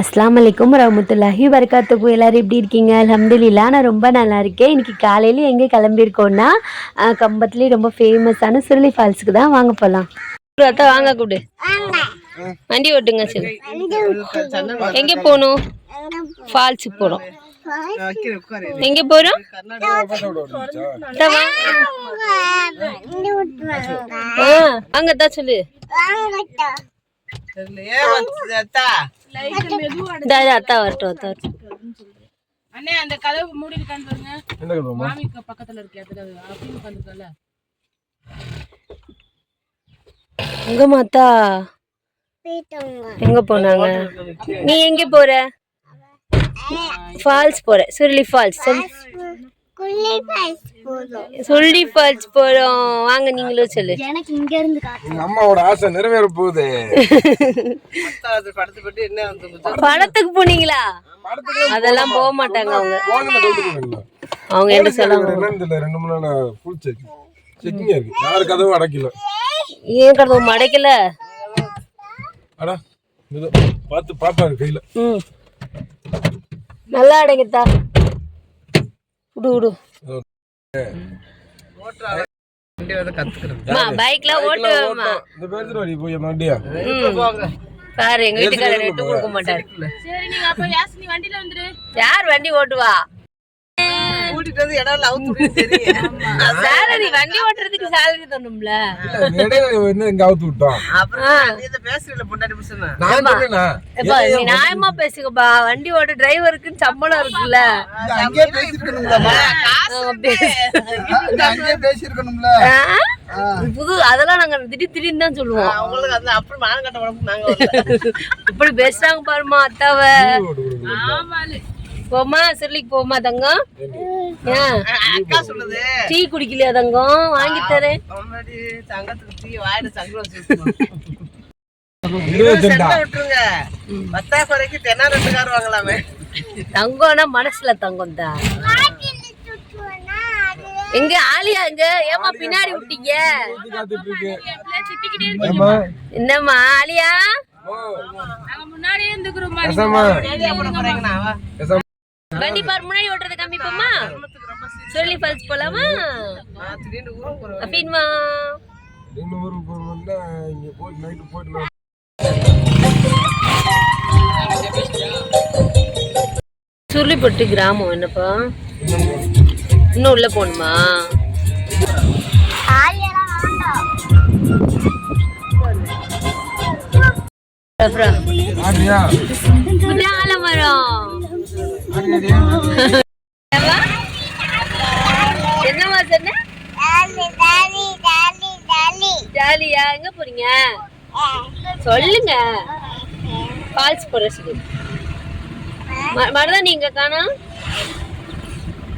அஸ்லாம் வலைக்கும் ரஹமத்துல்லாஹி வரகாத்துக்கு எல்லாரும் எப்படி இருக்கீங்க? அல்ஹம்துலில்லா நான் ரொம்ப நல்லா இருக்கேன். இன்னைக்கு காலையில் எங்கே கிளம்பியிருக்கோன்னா கம்பத்துலேயே ரொம்ப ஃபேமஸான சுருளி ஃபால்ஸுக்கு தான் வாங்க போகலாம் அத்தா வாங்க கூடு. வண்டி ஓட்டுங்க சரி எங்கே போகணும் ஃபால்ஸுக்கு போகிறோம் எங்கே போகிறோம் அங்கே தான் சொல்லு. அத்தா வரட்டும் அத்தா அண்ணே அந்த கதவு மூடி இருக்கான்னு பாருங்க. என்ன கட்டுவோமா மாமிக்கு பக்கத்துல இருக்க அதுல அப்படின்னு உட்காந்துருக்கல. எங்க மாத்தா எங்க போனாங்க? நீ எங்க போற? ஃபால்ஸ் போற சுருளி ஃபால்ஸ். சுருளி ஃபால்ஸ் போறோம். வாங்க நீங்களும் சொல்லு. எங்க அம்மாவோட ஆசை நிறைவேற போகுது. படத்துக்கு போனீங்களா? அதெல்லாம் போக மாட்டாங்க அவங்க. அவங்க என்ன சொல்லுவாங்க என்னன்னு தெரியல. ரெண்டு மூணு நாள் ஃபுல் செக் செக்கிங் இருக்கு. யாரு கதவும் அடைக்கல. ஏன் கடவு மடைக்கல அடா இது பார்த்து பாப்பாரு கையில. ம். நல்லா அடைங்கத்தா விடு விடு. பைக்ல ஓட்டுவேம்மா இந்த போய் பாரு எங்க வீட்டுக்காரர் ரெட்டு கொடுக்க மாட்டாரு. சரி நீங்க அப்ப யாஸ் நீ வண்டியில வந்துரு. யார் வண்டி ஓட்டுவா? சேலரி வண்டி ஓட்டுறதுக்கு சேலரி தரணும்ல. இடையில என்ன இங்க அவுத்து விட்டோம். நான் சொல்றேனா எப்பா, நீ நியாயமா பேசுங்கப்பா. வண்டி ஓட்ட டிரைவருக்குன்னு சம்பளம் இருக்குல்ல. அங்கே பேசிருக்கணும்லமா ஆ, பேசு. அங்கே பேசிருக்கணும்ல. ஆ? புது அதெல்லாம் நாங்க திடீர் திடீர்னு தான் சொல்லுவோம். இப்படி பேசுறாங்க பாருமா அத்தாவ. ஆமாலு போமா சிறுலிக்கு போமா தங்கம். டீ குடிக்கலையா தங்கம்? வாங்கி தரேன். தங்கம்னா மனசுல தங்கம் தான் எங்க ஆலியா எங்க? ஏமா பின்னாடி விட்டீங்க? என்னம்மா ஆலியா? முன்னாடியே இருந்துக்கிறோம் வண்டி பார் முன்னாடி ஓட்டுறது காமிப்போமா? சொல்லி ஃபால்ஸ் போலாமா? அப்படின்மா இன்னும் ஊருக்கு போகணும்னா இங்க போய் நைட்டு போயிட்டு சுருளிப்பட்டு கிராமம் என்னப்பா? இன்னும் உள்ள போகணுமா? அப்புறம். ஆலமரம். என்னவா? என்னவா சொன்ன ஜாலியா எங்க போறீங்க சொல்லுங்க. ஃபால்ஸ் போற சொல்லி. ம- மருதா நீங்க காணோம்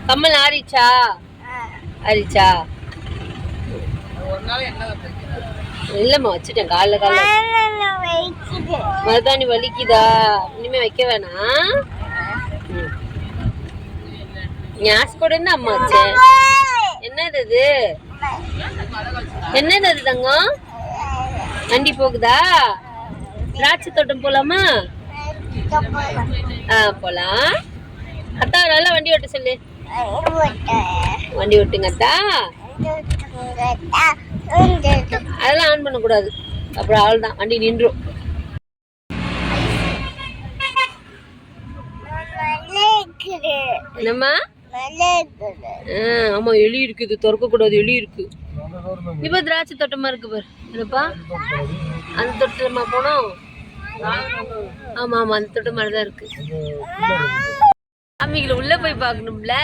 கம்மல் ஆறிச்சா? ஆறிச்சா? இல்லம்மா வச்சுட்டேன். காலைல காலைல. மருதாணி வலிக்குதா? இனிமே வைக்க வேணாம். ஞாஸ் கூட அம்மா வச்சேன் என்னது இது? என்னது அது தங்கம்? வண்டி போகுதா? திராட்சை தோட்டம் போலாமா? ஆ போலாம். அத்தா நல்லா வண்டி ஓட்ட சொல்லு. வண்டி ஓட்டுங்க அத்தா. அதெல்லாம் ஆன் பண்ணக்கூடாது. அப்புறம் அவள் தான். வண்டி நின்றும். என்னம்மா? ஆமா எலி இருக்குது திறக்க கூடாது எலி இருக்கு. இப்ப திராட்சை தோட்டமா இருக்கு பாரு. என்னப்பா அந்த தோட்டமா போனோம் ஆமா ஆமா அந்த தோட்டம் மாதிரிதான் இருக்கு. சாமிகளை உள்ள போய் பார்க்கணும்ல?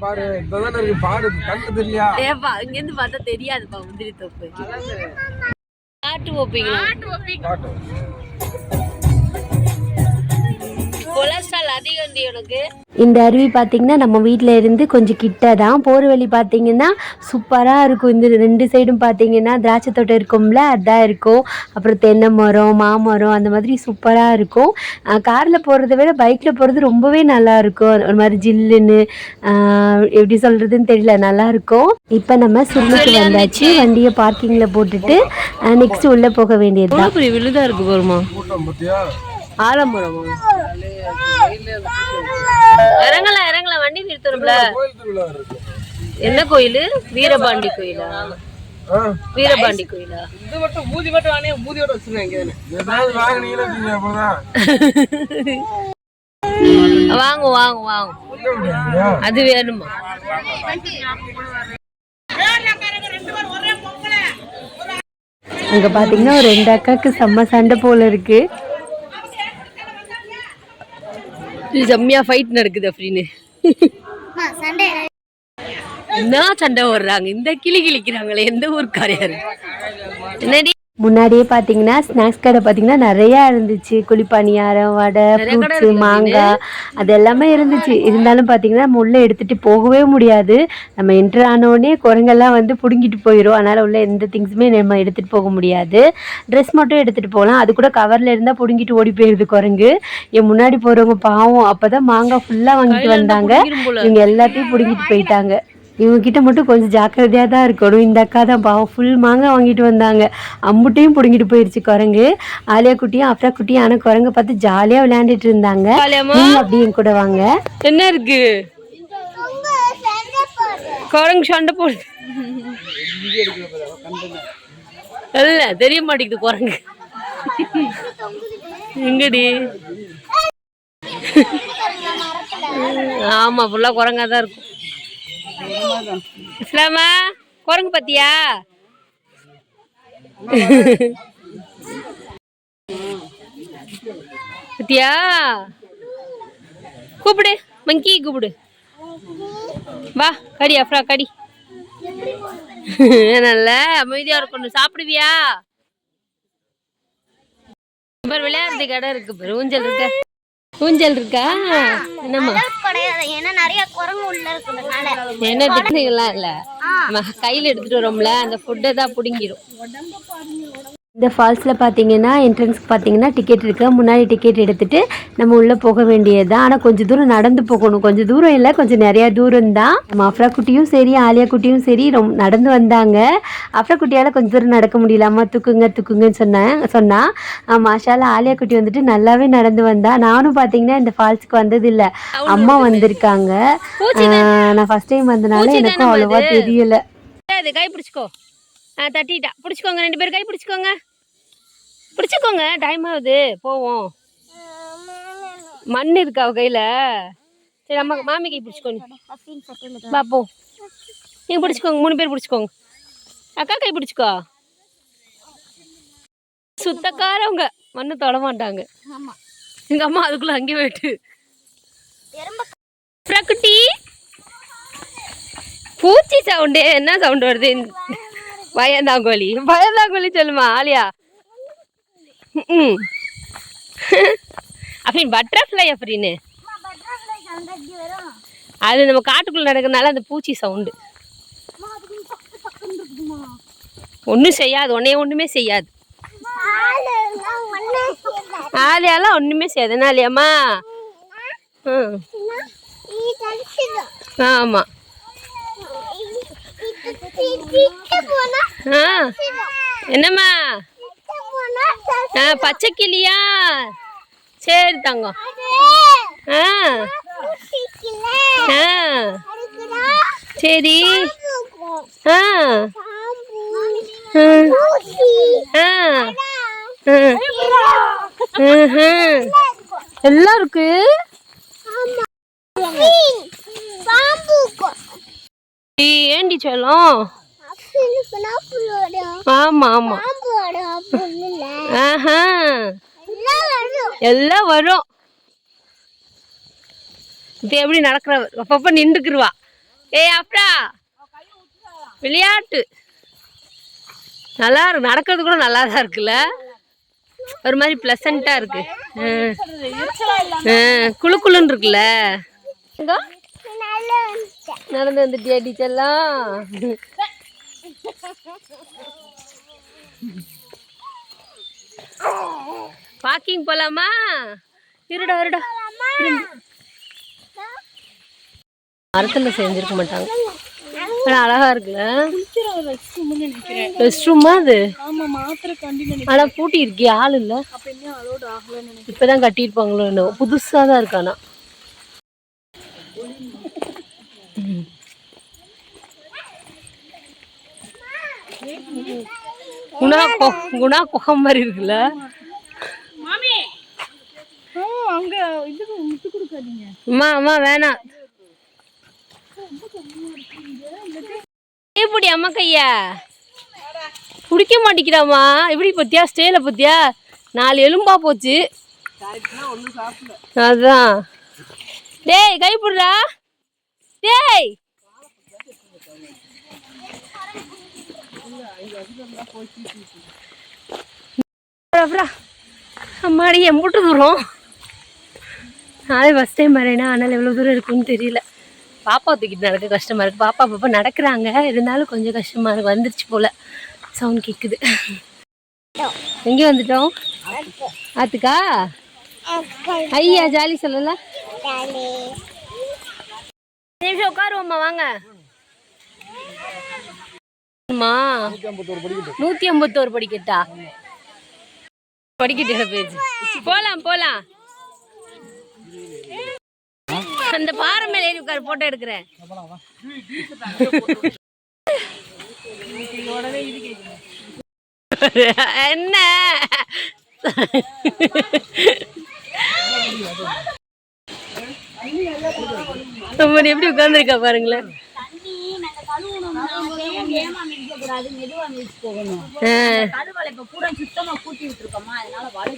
பாரு. இப்பதானே இருக்கு பாரு. கண்ணு தெரியலையா ஏப்பா இங்க இருந்து பார்த்தா தெரியாதுப்பா முந்திரி தோப்பு. காட்டு ஓப்பீங்களா? காட்டு கொலஸ்ட்ரால் அதிகம் உனக்கு. இந்த அருவி பார்த்தீங்கன்னா நம்ம வீட்டில் இருந்து கொஞ்சம் கிட்ட தான் போகிற வழி பார்த்தீங்கன்னா சூப்பராக இருக்கும். இந்த ரெண்டு சைடும் பார்த்தீங்கன்னா திராட்சை தோட்டம் இருக்கும்ல அதான் இருக்கும். அப்புறம் தென்னை மரம் மாமரம் அந்த மாதிரி சூப்பராக இருக்கும். காரில் போகிறத விட பைக்கில் போகிறது ரொம்பவே நல்லா இருக்கும். ஒரு மாதிரி ஜில்லுன்னு எப்படி சொல்கிறதுன்னு தெரியல நல்லா இருக்கும். இப்போ நம்ம சுருளுக்கு வந்தாச்சு. வண்டியை பார்க்கிங்கில் போட்டுட்டு நெக்ஸ்ட் உள்ளே போக வேண்டியது தான் விழுதா இருக்கு போருமா கூட்டம் பத்தியா ஆலமரமா இறங்கலாம் இறங்கலாம் வண்டி நிறுத்தணும்ல கோயில்? திருவிழா இருக்கு என்ன கோயில்? வீரபாண்டி கோயிலா ஆ, வீரபாண்டி கோயிலா ஏதாவது வாங்கினீங்கன்னா நீங்க அப்பதான் வாங்க வாங்க வாங்க. எங்க விடுறீங்க? அது வேணுமா? அங்க பாத்தீங்கன்னா ஒரு ரெண்டு அக்காக்கு செம்ம சண்டை போல இருக்கு. இது செம்மையா ஃபைட் நடக்குது அப்படின்னு. என்ன? சண்டை போடுறாங்க? இந்த கிளி கிளிக்கிறாங்களே எந்த ஊருக்காரையாரு என்னடி? முன்னாடியே பார்த்தீங்கன்னா ஸ்நாக்ஸ் கடை பார்த்தீங்கன்னா நிறையா இருந்துச்சு. குழிப்பணியாரம் வடை ஃப்ரூட்ஸு மாங்காய் அது எல்லாமே இருந்துச்சு. இருந்தாலும் பார்த்தீங்கன்னா நம்ம உள்ளே எடுத்துகிட்டு போகவே முடியாது. நம்ம என்ட்ரு ஆனோடனே குரங்கெல்லாம் வந்து பிடுங்கிட்டு போயிடும் அதனால் உள்ள எந்த திங்ஸுமே நம்ம எடுத்துகிட்டு போக முடியாது. ட்ரெஸ் மட்டும் எடுத்துகிட்டு போகலாம். அது கூட கவரில் இருந்தால் பிடுங்கிட்டு ஓடி போயிடுது குரங்கு. என் முன்னாடி போகிறவங்க பாவம். அப்போ தான் மாங்காய் ஃபுல்லாக வாங்கிட்டு வந்தாங்க. இவங்க எல்லாத்தையும் பிடுங்கிட்டு போயிட்டாங்க. இவங்க கிட்ட மட்டும் கொஞ்சம் ஜாக்கிரதையாக தான் இருக்கணும். இந்த அக்கா தான் பாவம். ஃபுல் மாங்காய் வாங்கிட்டு வந்தாங்க. அம்புட்டையும் பிடுங்கிட்டு போயிடுச்சு குரங்கு. ஆலியா குட்டியும் அப்ரா குட்டியும் ஆனால் குரங்க பார்த்து ஜாலியாக விளையாண்டுட்டு இருந்தாங்க. நீங்க அப்படியே என் கூட வாங்க. என்ன இருக்கு? குரங்கு சண்டை போடுது இல்ல தெரிய மாட்டேங்குது குரங்கு. எங்கடி? ஆமா ஃபுல்லா குரங்கா தான் இருக்கும். இஸ்லாமா? குரங்கு பத்தியா? பத்தியா? கூப்பிடு மங்கி கூப்பிடு. வா கடி அஃப்ரா கடி. நல்ல அமைதியா இருக்கணும் சாப்பிடுவியா? விளையாடுறது கடை இருக்கு பாரு ஊஞ்சல் இருக்க. ஊஞ்சல் இருக்கா? என்னம்மா? கிடையாது. ஏன்னா நிறைய குரங்கு உள்ள இருக்கிறதுனால. என்ன திட்டுலாம் இல்ல. நம்ம கையில எடுத்துட்டு வரோம்ல. அந்த ஃபுட்டை தான் பிடுங்கிரும். இந்த ஃபால்ஸில் பார்த்தீங்கன்னா என்ட்ரன்ஸ்க்கு பார்த்தீங்கன்னா டிக்கெட் இருக்கு. முன்னாடி டிக்கெட் எடுத்துட்டு நம்ம உள்ளே போக வேண்டியது தான் ஆனால் கொஞ்சம் தூரம் நடந்து போகணும். கொஞ்சம் தூரம் இல்லை கொஞ்சம் நிறையா தூரம் தான். நம்ம அஃப்ரா குட்டியும் சரி ஆலியா குட்டியும் சரி ரொம்ப நடந்து வந்தாங்க. அஃப்ரா குட்டியால் கொஞ்சம் தூரம் நடக்க முடியல அம்மா தூக்குங்க தூக்குங்கன்னு சொன்னேன் சொன்னா ஆ, மாஷால ஆலியா குட்டி வந்துட்டு நல்லாவே நடந்து வந்தா. நானும் பார்த்தீங்கன்னா இந்த ஃபால்ஸுக்கு வந்தது இல்லை அம்மா வந்திருக்காங்க. நான் ஃபர்ஸ்ட் டைம் வந்தனால எனக்கும் அவ்வளோவா தெரியல. அது கை பிடிச்சிக்கோ. ஆ தட்டிட்டா. பிடிச்சிக்கோங்க ரெண்டு பேரும் கை பிடிச்சிக்கோங்க. பிடிச்சிக்கோங்க டைம் ஆகுது. போவோம். மண் இருக்கா அவ கையில். சரி அம்மா மாமி கை பிடிச்சிக்கோ நீ வா போ. நீங்கள் பிடிச்சிக்கோங்க மூணு பேர் பிடிச்சிக்கோங்க. அக்கா கை பிடிச்சிக்கோ. சுத்தக்காரவங்க. மண்ணு தொட மாட்டாங்க. எங்கள் அம்மா அதுக்குள்ளே அங்கே போயிட்டு. பிரகுட்டி பூச்சி சவுண்டு என்ன சவுண்ட் வருது? பயந்தாங்கோலி பயந்தாங்கோலி சொல்லுமா ஆலியா? ம் அப்படின்னு பட்டர்ஃப்ளை அப்படின்னு. அது நம்ம காட்டுக்குள்ள நடக்கிறதுனால அந்த பூச்சி சவுண்டு ஒன்றும் செய்யாது. உன்னைய ஒன்றுமே செய்யாது. ஆலியாலாம் ஒன்றுமே செய்யாது. என்ன ஆலியாம்மா? ஆமாம் என்னம்மா? ஆ பச்சை கிளியா சரி தங்கம். ஆ. ஆ. சரி. ஆ. எல்லாம் இருக்கு? ஏண்டி செல்லம்? ஆமா ஆமா. எல்லாம் வரும். இது எப்படி நடக்கிற? அப்பப்ப நின்றுக்குருவா. ஏய் அப்டா விளையாட்டு. நல்லா இருக்கு. நடக்கிறது கூட நல்லா தான் இருக்குல்ல? ஒரு மாதிரி பிளசண்டா இருக்கு. ஆ. ஆ, குளு குளுன்னு இருக்குல்ல? நடந்து வந்துட்டியா டீச்சர்லாம் வாக்கிங் போலாமா? இருடா இருடா. மரத்தில் செஞ்சிருக்க மாட்டாங்க. ஆனா அழகா இருக்குல்ல? ரெஸ்ட் ரூமா அது? ஆனா பூட்டி இருக்கே ஆள் இல்ல. இப்பதான் கட்டியிருப்பாங்களோ என்னவோ. புதுசா தான் இருக்கு ஆனா ம். குணா கொ- குணா குகம் மாதிரி இருக்குல்ல அம்மா அம்மா வேணாம். எப்படி அம்மா கையா. பிடிக்க மாட்டேங்கிறாமா எப்படி பத்தியா? ஸ்டேல பத்தியா? நாலு எலும்பா போச்சு. அதான். டேய் கை புடுறா டேய்! அம்மாடி எம்புட்டு தூரம். நாளை ஃபஸ்ட் டைம் வரேன்னா அதனால் எவ்வளோ தூரம் இருக்குன்னு தெரியல. பாப்பா தூக்கிட்டு நடக்க கஷ்டமாக இருக்குது பாப்பா பாப்பா நடக்கிறாங்க. இருந்தாலும் கொஞ்சம் கஷ்டமாக இருக்கு. வந்துருச்சு போல். சவுண்ட் கேட்குது எங்கே வந்துட்டோம்? ஆத்துக்கா? ஐயா ஜாலி சொல்லல? நிமிஷம் உட்காருவோம்மா வாங்க. நூத்தி ஐம்பத்தோரு படிக்கட்டா? படிக்கட்டு பேச்சு. போலாம் போலாம். அந்த பாறை மேல ஏறி போட்டோ எடுக்கிறேன். என்ன? எப்படி உட்கார்ந்துருக்கா பாருங்களேன்.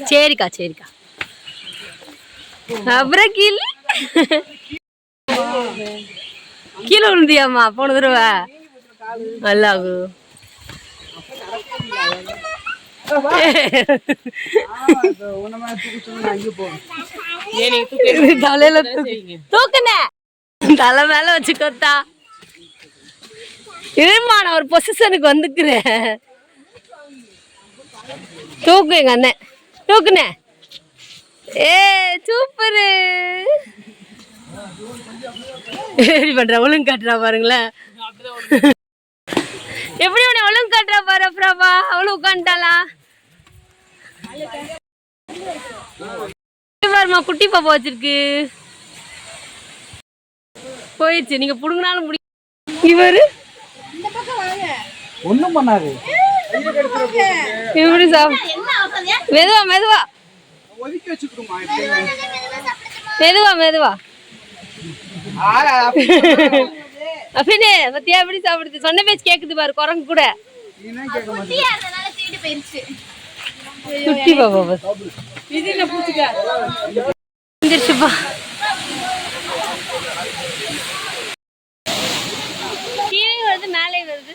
சரிக்கா சரிக்கா. அப்புறம் கீழே. கீழே விழுந்தியாம்மா போன தடவை. நல்லாகு தலையில தூக்கு- தூக்குனே. தலை மேல வச்சுக்கோத்தா இருமா நான் ஒரு பொசிஷனுக்கு வந்துக்கிறேன்? தூக்கு எங்க அண்ணன். தூக்குனே ஏ சூப்பரு. எப்படி பண்ற? ஒழுங்கு காட்டுறா பாருங்களேன். எப்படி உன்னை ஒழுங்கு காட்டுறா பாரு அப்புறமா? அவளும் உட்காந்துட்டாளா பாருமா குட்டி பாப்பா வச்சிருக்கு. போயிடுச்சு. நீங்க புடுங்கினாலும் முடியும் இவரு? ஒண்ணும் பண்ணாது. இப்படி சாப் மெதுவா மெதுவா. மெதுவா மெதுவா அபினே பத்தியா எப்படி சாப்பிடுது? சொன்ன பேச்சு கேக்குது பாரு குரங்கு கூட. குட்டி பாப்பா பாரு. வந்துருச்சுப்பா. கீழே வருது மேலே வருது.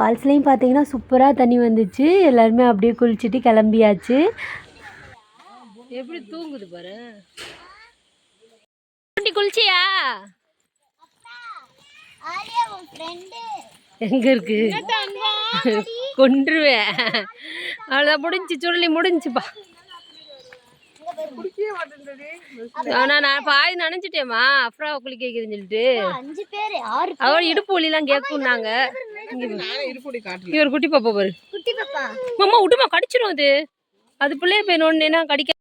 ஃபால்ஸ்லேயும் பார்த்தீங்கன்னா சூப்பராக தண்ணி வந்துச்சு. எல்லாருமே அப்படியே குளிச்சுட்டு கிளம்பியாச்சு. எப்படி தூங்குது பாரு? குளிச்சியா? எங்க இருக்கு? கொன்றுவேன் அவ்வளோதான் முடிஞ்சு சுருளி முடிஞ்சுப்பா. ஆனா நான் பாதி நினைச்சிட்டேம்மா அப்புறம் குளிக்க வைக்கிறேன்னு சொல்லிட்டு. அஞ்சு பேர் ஆறு அவள் இடுப்பு வலிலாம் கேட்கும்னாங்க இவர் குட்டி பாப்பா பாரு. குட்டி பாப்பா. மாமா விட்டுமா கடிச்சிடும் அது. அது பிள்ளைய போய் நோண்டேனா கடிக்க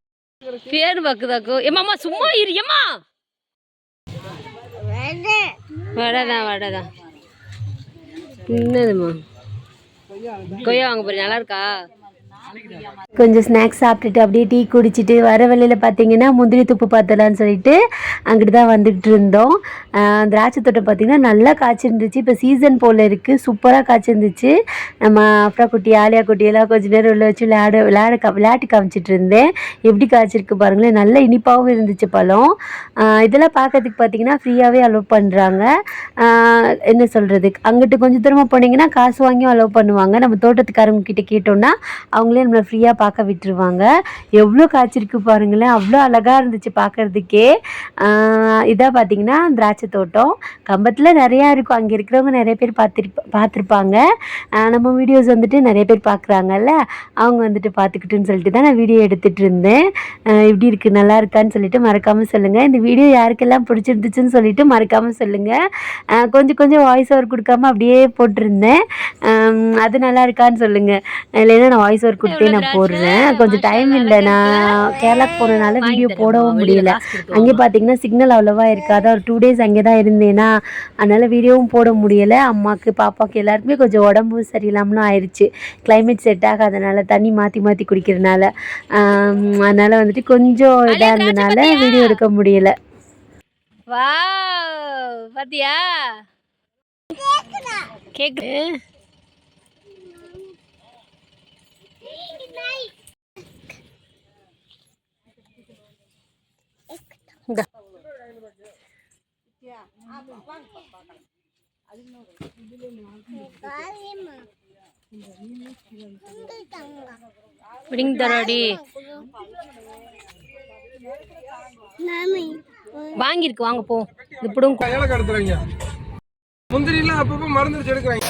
பேர் பாக்குதாக்கோ. ஏமாம்மா சும்மா இரு ஏம்மா. வடதான் வடதான். என்னதும்மா கொய்யா வாங்க போறீங்க நல்லா இருக்கா கொஞ்சம் ஸ்நாக்ஸ் சாப்பிட்டுட்டு அப்படியே டீ குடிச்சிட்டு வர வழியில் பார்த்தீங்கன்னா முந்திரி துப்பு பார்த்தலான்னு சொல்லிட்டு அங்கிட்டு தான் வந்துகிட்டு இருந்தோம். திராட்சை தோட்டம் பார்த்தீங்கன்னா நல்லா காய்ச்சிருந்துச்சு. இப்போ சீசன் போல் இருக்குது சூப்பராக காய்ச்சிருந்துச்சு. நம்ம அப்ரா குட்டி ஆலியா குட்டியெல்லாம் கொஞ்ச நேரம் உள்ள வச்சு விளையாட விளையாட கா விளையாட்டு காமிச்சிட்டு இருந்தேன். எப்படி காய்ச்சிருக்கு பாருங்களேன். நல்ல இனிப்பாகவும் இருந்துச்சு பழம். இதெல்லாம் பார்க்கறதுக்கு பார்த்தீங்கன்னா ஃப்ரீயாகவே அலோவ் பண்ணுறாங்க என்ன சொல்கிறது அங்கிட்டு கொஞ்சம் தூரமாக போனீங்கன்னா காசு வாங்கியும் அலோவ் பண்ணுவாங்க. நம்ம தோட்டத்துக்காரங்க கிட்டே கேட்டோம்னா அவங்க அவங்களே நம்மளை ஃப்ரீயாக பார்க்க விட்டுருவாங்க. எவ்வளோ காய்ச்சிருக்கு பாருங்களேன். அவ்வளோ அழகாக இருந்துச்சு பார்க்கறதுக்கே. இதாக பார்த்தீங்கன்னா திராட்சை தோட்டம். கம்பத்தில் நிறையா இருக்கும். அங்கே இருக்கிறவங்க நிறைய பேர் பார்த்துருப்பா பார்த்துருப்பாங்க. நம்ம வீடியோஸ் வந்துட்டு நிறைய பேர் பார்க்குறாங்கல்ல. அவங்க வந்துட்டு பார்த்துக்கிட்டுன்னு சொல்லிட்டு தான் நான் வீடியோ எடுத்துகிட்டு இருந்தேன். இப்படி எப்படி இருக்குது நல்லா இருக்கான்னு சொல்லிட்டு மறக்காமல் சொல்லுங்கள் இந்த வீடியோ யாருக்கெல்லாம் பிடிச்சிருந்துச்சுன்னு சொல்லிட்டு மறக்காமல் சொல்லுங்கள் கொஞ்சம் கொஞ்சம் வாய்ஸ் ஓவர் கொடுக்காம அப்படியே போட்டிருந்தேன். அது நல்லா இருக்கான்னு சொல்லுங்கள் இல்லைன்னா நான் வாய்ஸ் ஓவர் கொடுத்தே நான் போடுறேன். கொஞ்சம் டைம் இல்லை. நான் கேரளாக்கு போனதுனால வீடியோ போடவும் முடியல. அங்கே பார்த்தீங்கன்னா சிக்னல் அவ்வளோவா இருக்காது. ஒரு டூ டேஸ் அங்கே தான் இருந்தேனா அதனால் வீடியோவும் போட முடியலை. அம்மாவுக்கு பாப்பாவுக்கு எல்லாருக்குமே கொஞ்சம் உடம்பு சரியில்லாமலும் ஆயிடுச்சு climate செட் ஆகாதனால தண்ணி மாற்றி மாற்றி குடிக்கிறதுனால அதனால வந்துட்டு கொஞ்சம் இதாக இருந்தனால வீடியோ எடுக்க முடியல. வா பாத்தியா? கேக்கு பிடிங்க தரோடி. வாங்கியிருக்கு வாங்க போ. ஏலக்காய் எடுத்துறாங்க முந்திரிலாம் அப்பப்போ மருந்து எடுக்கிறாங்க.